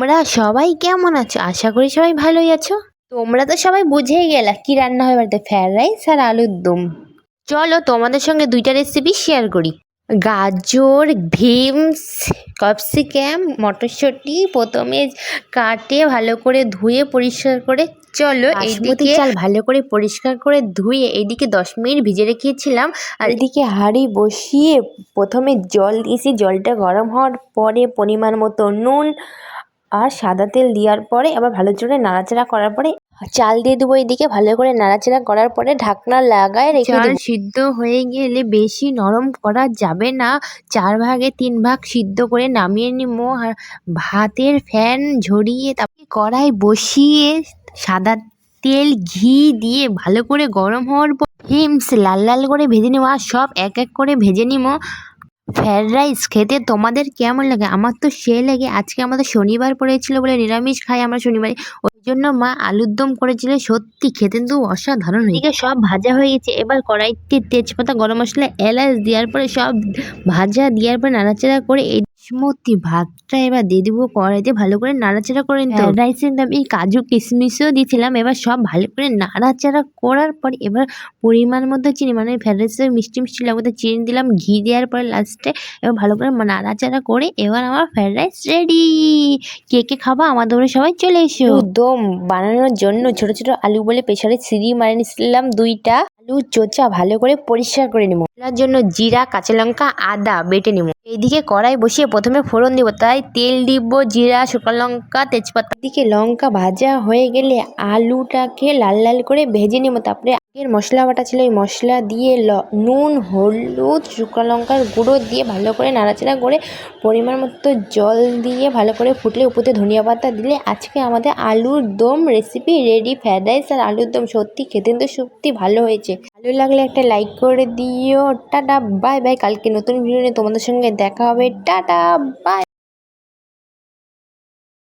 তোমরা সবাই কেমন আছো? আশা করি সবাই ভালোই আছো। তোমরা তো সবাই বুঝেই গেলা কি রান্না হয় বাড়িতে ফ্রায়েড রাইস আর আলুর দম। চলো তোমাদের সঙ্গে দুইটা রেসিপি শেয়ার করি। গাজর ভিমস ক্যাপসিকাম মটরশুঁটি প্রথমে কাটে ভালো করে ধুয়ে পরিষ্কার করে। চলো এইদিকে চাল ভালো করে পরিষ্কার করে ধুয়ে এইদিকে দশ মিনিট ভিজে রেখেছিলাম। আর এদিকে হাঁড়ি বসিয়ে প্রথমে জল দিয়েছি। জলটা গরম হওয়ার পরে পরিমাণ মতো নুন আর সাদা তেল দেওয়ার পরে আবার ভালো করে নাড়াচাড়া করার পরে চাল দিয়ে দেবো এদিকে। ভালো করে নাড়াচাড়া করার পরে ঢাকনা লাগায় রেখে চাল সিদ্ধ হয়ে গেলে বেশি নরম করা যাবে না। চার ভাগে তিন ভাগ সিদ্ধ করে নামিয়ে নিবো। আর ভাতের ফ্যান ঝরিয়ে তারপরে কড়াই বসিয়ে সাদা তেল ঘি দিয়ে ভালো করে গরম হওয়ার পর হিমস লাল লাল করে ভেজে নেব। আর সব এক এক করে ভেজে নিবো। ফ্রায়েড রাইস খেতে তোমাদের কেমন লাগে? আমার তো সে লাগে, আজকে আমাদের শনিবার পড়েছিল বলে নিরামিষ খাই আমরা শনিবারে। ওই জন্য মা আলুর দম করেছিল, সত্যি খেতে কিন্তু অসাধারণ এদিকে সব ভাজা হয়ে গেছে, এবার কড়াইতে তেজপাতা, গরম মশলা, এলাচ দেওয়ার পরে সব ভাজা দেওয়ার পরে নাড়াচাড়া করে এই বাসমতি ভাতটা এবার দিয়ে দেবো কড়াইতে ভালো করে নাড়াচাড়া করে নিতে হবে। রাইসের আমি কাজু কিশমিশও দিয়েছিলাম এবার সব ভালো করে নাড়াচাড়া করার পর এবার পরিমাণ মতো চিনি মানে ফ্রাইড রাইসের মিষ্টি মিষ্টি লাগবে চিনি দিলাম ঘি দেওয়ার পরে লাস্টে এবার ভালো করে নাড়াচাড়া করে এবার আমার ফ্রাইড রাইস রেডি। কে কে খাবা আমাদের বাড়ি সবাই চলে এসো। দম বানানোর জন্য ছোট ছোট আলু বলে প্রেশারে সিঁড়ি মারে নিয়েছিলাম দুইটা। আলু চোচা ভালো করে পরিষ্কার করে নিব তার জন্য জিরা, কাঁচা লঙ্কা, আদা বেটে নেব এইদিকে কড়াই বসিয়ে প্রথমে ফোড়ন দিব, তাই তেল দিব, জিরা, শুকনো লঙ্কা, তেজপাতা। এদিকে লঙ্কা ভাজা হয়ে গেলে আলুটাকে লাল লাল করে ভেজে নেব তারপরে আগের মশলা বাটা ছিল ওই মশলা দিয়ে ল- নুন, হলুদ, শুকনো লঙ্কার গুঁড়ো দিয়ে ভালো করে নাড়াচাড়া করে পরিমাণ মতো জল দিয়ে ভালো করে ফুটলে উপরে ধনিয়া পাতা দিলে আজকে আমাদের আলুর দম রেসিপি রেডি ফ্রায়েড রাইস আর আলুর দম সত্যি খেতে কিন্তু সত্যি ভালো হয়েছে। ভালো লাগলে একটা লাইক করে দিও। টাটা বাই বাই কালকে নতুন ভিডিও নিয়ে তোমাদের সঙ্গে দেখা হবে। Tata bye